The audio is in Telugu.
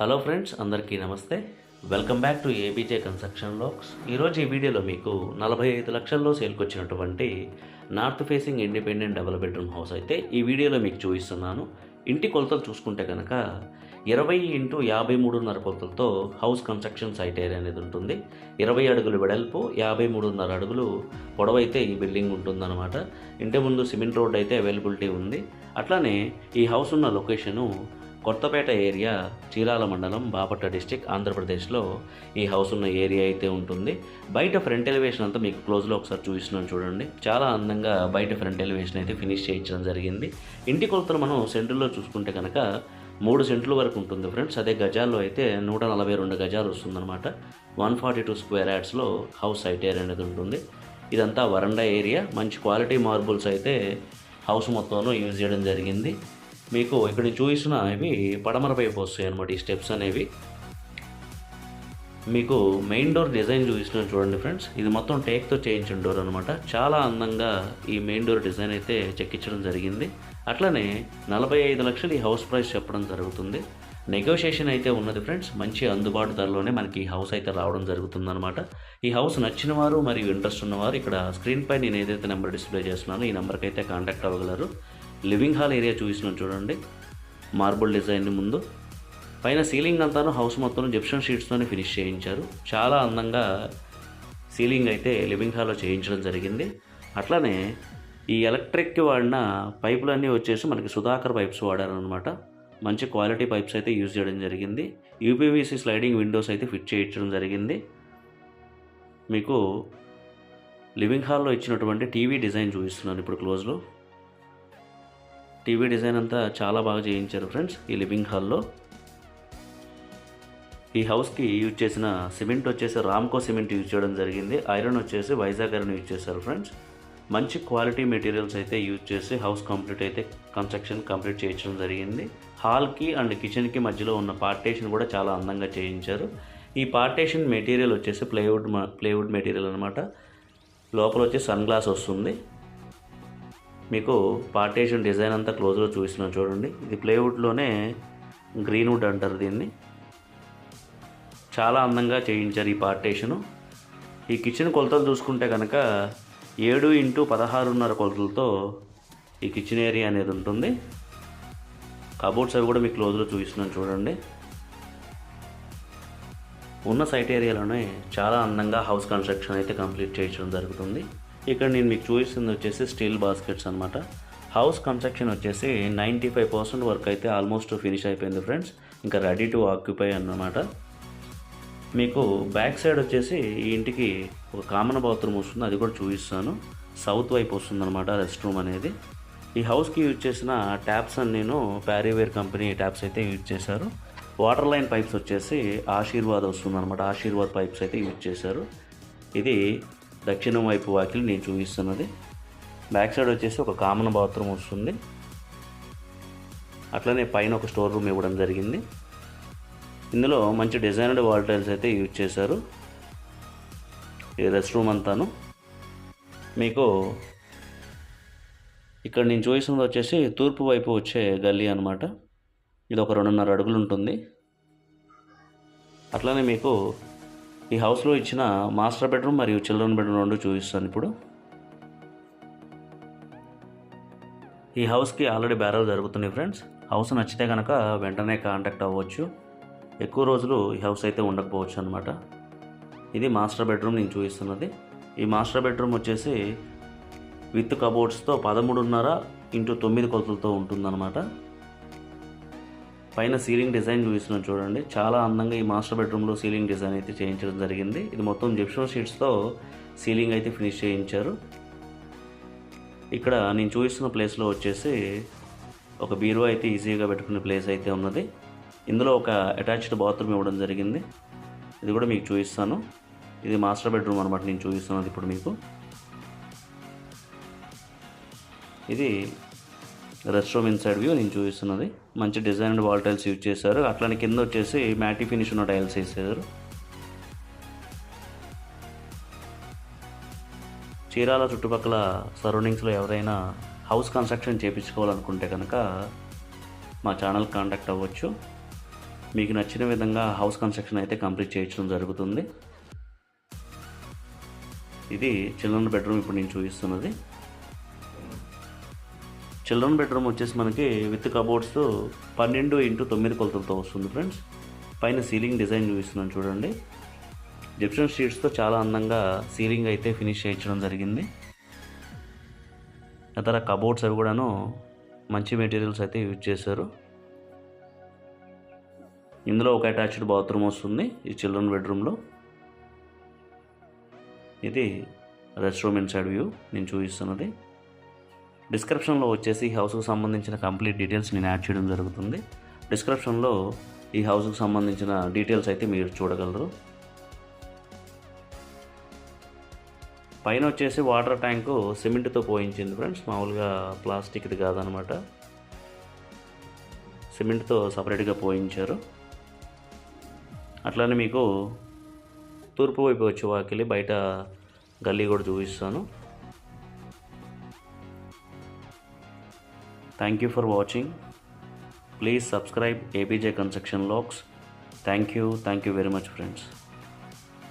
హలో ఫ్రెండ్స్ అందరికీ నమస్తే. Welcome back to ABJ construction lakhs ఈరోజు ఈ వీడియోలో మీకు నలభై ఐదు లక్షల్లో సేల్కొచ్చినటువంటి north facing independent double bedroom house అయితే ఈ వీడియోలో మీకు చూపిస్తున్నాను. ఇంటి కొలతలు చూసుకుంటే కనుక ఇరవై ఇంటూ యాభై మూడున్నర కొలతలతో హౌస్ కన్స్ట్రక్షన్ సైట్ ఏరియా అనేది ఉంటుంది. ఇరవై అడుగులు వెడల్పు యాభై మూడున్నర అడుగులు పొడవైతే ఈ బిల్డింగ్ ఉంటుందన్నమాట. ఇంటి ముందు సిమెంట్ రోడ్ అయితే అవైలబిలిటీ ఉంది. అట్లానే ఈ హౌస్ ఉన్న లొకేషను కొత్తపేట ఏరియా చీరాల మండలం బాపట్ల డిస్టిక్ ఆంధ్రప్రదేశ్లో ఈ హౌస్ ఉన్న ఏరియా అయితే ఉంటుంది. బయట ఫ్రంట్ ఎలివేషన్ అంతా మీకు క్లోజ్లో ఒకసారి చూపిస్తున్నాను చూడండి. చాలా అందంగా బయట ఫ్రంట్ ఎలివేషన్ అయితే ఫినిష్ చేయించడం జరిగింది. ఇంటి కొలతలు మనం సెంటర్లో చూసుకుంటే కనుక మూడు సెంట్ల వరకు ఉంటుంది ఫ్రెండ్స్. అదే గజాల్లో అయితే నూట నలభై రెండు గజాలు వస్తుందన్నమాట. వన్ ఫార్టీ టూ స్క్వేర్ యాడ్స్లో హౌస్ సైట్ ఏరియా అనేది ఉంటుంది. ఇదంతా వరండా ఏరియా. మంచి క్వాలిటీ మార్బుల్స్ అయితే హౌస్ మొత్తంలో యూజ్ చేయడం జరిగింది. మీకు ఇక్కడ చూసిన ఇవి పడమర వైపు వస్తాయి అనమాట ఈ స్టెప్స్ అనేవి. మీకు మెయిన్ డోర్ డిజైన్ చూపిస్తున్నాను చూడండి ఫ్రెండ్స్ ఇది మొత్తం టేక్తో చేయించిన డోర్ అనమాట చాలా అందంగా ఈ మెయిన్ డోర్ డిజైన్ అయితే చెక్కించడం జరిగింది. అట్లనే నలభై ఐదు లక్షలు ఈ హౌస్ ప్రైస్ చెప్పడం జరుగుతుంది. నెగోషియేషన్ అయితే ఉన్నది ఫ్రెండ్స్ మంచి అందుబాటు ధరలోనే మనకి ఈ హౌస్ అయితే రావడం జరుగుతుందనమాట ఈ హౌస్ నచ్చిన వారు మరియు ఇంట్రెస్ట్ ఉన్నవారు ఇక్కడ స్క్రీన్ పై నేను ఏదైతే నెంబర్ డిస్ప్లే చేస్తున్నానో ఈ నెంబర్కి అయితే కాంటాక్ట్ అవ్వగలరు. లివింగ్ హాల్ ఏరియా చూపిస్తున్నాను చూడండి. మార్బుల్ డిజైన్ ముందు. పైన సీలింగ్ అంతాను హౌస్ మొత్తం జిప్షన్ షీట్స్తోనే ఫినిష్ చేయించారు. చాలా అందంగా సీలింగ్ అయితే లివింగ్ హాల్లో చేయించడం జరిగింది. అట్లానే ఈ ఎలక్ట్రిక్కి వాడిన పైపులన్నీ వచ్చేసి మనకి సుధాకర్ పైప్స్ వాడారనమాట మంచి క్వాలిటీ పైప్స్ అయితే యూజ్ చేయడం జరిగింది. యూపీవీసీ స్లైడింగ్ విండోస్ అయితే ఫిట్ చేయించడం జరిగింది. మీకు లివింగ్ హాల్లో ఇచ్చినటువంటి టీవీ డిజైన్ చూపిస్తున్నాను ఇప్పుడు క్లోజ్లో. టీవీ డిజైన్ అంతా చాలా బాగా చేయించారు ఫ్రెండ్స్ ఈ లివింగ్ హాల్లో. ఈ హౌస్కి యూజ్ చేసిన సిమెంట్ వచ్చేసి రామ్కో సిమెంట్ యూజ్ చేయడం జరిగింది. ఐరన్ వచ్చేసి వైజాగ్ ఐరన్ యూజ్ చేశారు ఫ్రెండ్స్. మంచి క్వాలిటీ మెటీరియల్స్ అయితే యూజ్ చేసి హౌస్ కంప్లీట్ అయితే కన్స్ట్రక్షన్ కంప్లీట్ చేయించడం జరిగింది. హాల్కి అండ్ కిచెన్కి మధ్యలో ఉన్న పార్టేషన్ కూడా చాలా అందంగా చేయించారు. ఈ పార్టేషన్ మెటీరియల్ వచ్చేసి ప్లేవుడ్ ప్లేవుడ్ మెటీరియల్ అనమాట లోపల వచ్చి సన్ గ్లాస్ వస్తుంది. మీకు పార్టేషన్ డిజైన్ అంతా క్లోజ్లో చూపిస్తున్నాను చూడండి. ఇది ప్లేవుడ్లోనే గ్రీన్ వుడ్ అంటారు దీన్ని. చాలా అందంగా చేయించారు ఈ పార్టేషను. ఈ కిచెన్ కొలతలు చూసుకుంటే కనుక ఏడు ఇంటూ పదహారున్నర కొలతలతో ఈ కిచెన్ ఏరియా అనేది ఉంటుంది. కబోర్డ్స్ అవి కూడా మీకు క్లోజ్లో చూపిస్తున్నాను చూడండి. ఉన్న సైట్ ఏరియాలోనే చాలా అందంగా హౌస్ కన్స్ట్రక్షన్ అయితే కంప్లీట్ చేయించడం జరుగుతుంది. ఇక్కడ నేను మీకు చూపిస్తుంది వచ్చేసి స్టీల్ బాస్కెట్స్ అనమాట హౌస్ కన్స్ట్రక్షన్ వచ్చేసి నైంటీ ఫైవ్ పర్సెంట్ వర్క్ అయితే ఆల్మోస్ట్ ఫినిష్ అయిపోయింది ఫ్రెండ్స్. ఇంకా రెడీ టు ఆక్యుపై అన్నమాట. మీకు బ్యాక్ సైడ్ వచ్చేసి ఈ ఇంటికి ఒక కామన్ బాత్రూమ్ వస్తుంది అది కూడా చూపిస్తాను. సౌత్ వైపు వస్తుంది అనమాట రెస్ట్ రూమ్ అనేది. ఈ హౌస్కి యూజ్ చేసిన ట్యాప్స్ అని నేను ప్యారీవేర్ కంపెనీ ట్యాప్స్ అయితే యూజ్ చేశారు. వాటర్ లైన్ పైప్స్ వచ్చేసి ఆశీర్వాద్ వస్తుంది అనమాట ఆశీర్వాద్ పైప్స్ అయితే యూజ్ చేశారు. ఇది దక్షిణం వైపు వాకిలి నేను చూపిస్తున్నది. బ్యాక్ సైడ్ వచ్చేసి ఒక కామన్ బాత్రూమ్ వస్తుంది. అట్లనే పైన ఒక స్టోర్ రూమ్ ఇవ్వడం జరిగింది. ఇందులో మంచి డిజైనర్డ్ వాల్ టైల్స్ అయితే యూజ్ చేశారు. ఈ రెస్ట్ రూమ్ అంతాను. మీకు ఇక్కడ నేను చూపిస్తున్నది వచ్చేసి తూర్పు వైపు వచ్చే గల్లీ అనమాట ఇది ఒక రెండున్నర అడుగులు ఉంటుంది. అట్లనే మీకు ఈ హౌస్లో ఇచ్చిన మాస్టర్ బెడ్రూమ్ మరియు చిల్డ్రన్ బెడ్రూమ్ రెండు చూపిస్తాను ఇప్పుడు. ఈ హౌస్కి ఆల్రెడీ బ్యారల్ జరుగుతున్నాయి ఫ్రెండ్స్. హౌస్ నచ్చితే కనుక వెంటనే కాంటాక్ట్ అవ్వచ్చు. ఎక్కువ రోజులు ఈ హౌస్ అయితే ఉండకపోవచ్చు అనమాట ఇది మాస్టర్ బెడ్రూమ్ నేను చూపిస్తున్నది. ఈ మాస్టర్ బెడ్రూమ్ వచ్చేసి విత్ కబోర్డ్స్తో పదమూడున్నర ఇంటూ తొమ్మిది కొలతలతో ఉంటుందన్నమాట. పైన సీలింగ్ డిజైన్ చూపిస్తున్నాను చూడండి. చాలా అందంగా ఈ మాస్టర్ బెడ్రూమ్లో సీలింగ్ డిజైన్ అయితే చేయించడం జరిగింది. ఇది మొత్తం జిప్షన్ షీట్స్తో సీలింగ్ అయితే ఫినిష్ చేయించారు. ఇక్కడ నేను చూపిస్తున్న ప్లేస్లో వచ్చేసి ఒక బీరువా అయితే ఈజీగా పెట్టుకునే ప్లేస్ అయితే ఉన్నది. ఇందులో ఒక అటాచ్డ్ బాత్రూమ్ ఇవ్వడం జరిగింది. ఇది కూడా మీకు చూపిస్తాను. ఇది మాస్టర్ బెడ్రూమ్ అనమాట నేను చూపిస్తున్నది ఇప్పుడు మీకు. ఇది రెస్ట్ రూమ్ ఇన్సైడ్ వ్యూ నేను చూపిస్తున్నది. మంచి డిజైన్డ్ వాల్ టైల్స్ యూజ్ చేశారు. అట్లానే కింద వచ్చేసి మ్యాటి ఫినిష్ ఉన్న టైల్స్ వేసారు చీరాల చుట్టుపక్కల సరౌండింగ్స్లో ఎవరైనా హౌస్ కన్స్ట్రక్షన్ చేయించుకోవాలనుకుంటే కనుక మా ఛానల్ కాంటాక్ట్ అవ్వచ్చు. మీకు నచ్చిన విధంగా హౌస్ కన్స్ట్రక్షన్ అయితే కంప్లీట్ చేయించడం జరుగుతుంది. ఇది చిల్డ్రన్ బెడ్రూమ్ ఇప్పుడు నేను చూపిస్తున్నది. చిల్డ్రన్ బెడ్రూమ్ వచ్చేసి మనకి విత్ కబోర్డ్స్ పన్నెండు ఇంటూ తొమ్మిది కొలతలతో వస్తుంది ఫ్రెండ్స్. పైన సీలింగ్ డిజైన్ చూపిస్తున్నాను చూడండి. జిప్షన్ షీట్స్తో చాలా అందంగా సీలింగ్ అయితే ఫినిష్ చేయించడం జరిగింది. ఇతర కబోర్డ్స్ అవి కూడాను మంచి మెటీరియల్స్ అయితే యూజ్ చేశారు. ఇందులో ఒక అటాచ్డ్ బాత్రూమ్ వస్తుంది ఈ చిల్డ్రన్ బెడ్రూమ్లో. ఇది రెస్ట్ రూమ్ ఇన్సైడ్ వ్యూ నేను చూపిస్తున్నది. డిస్క్రిప్షన్లో వచ్చేసి ఈ హౌస్కు సంబంధించిన కంప్లీట్ డీటెయిల్స్ నేను యాడ్ చేయడం జరుగుతుంది. డిస్క్రిప్షన్లో ఈ హౌస్కు సంబంధించిన డీటెయిల్స్ అయితే మీరు చూడగలరు. పైన వచ్చేసి వాటర్ ట్యాంకు సిమెంట్తో పోయించింది ఫ్రెండ్స్. మామూలుగా ప్లాస్టిక్ది కాదనమాట. సిమెంట్తో సపరేట్గా పోయించారు. అట్లానే మీకు తూర్పు వైపు వచ్చే వాకిలి బయట గల్లీ కూడా చూపిస్తాను. Thank you for watching. Please subscribe ABJ Construction Logs. Thank you. Thank you very much friends.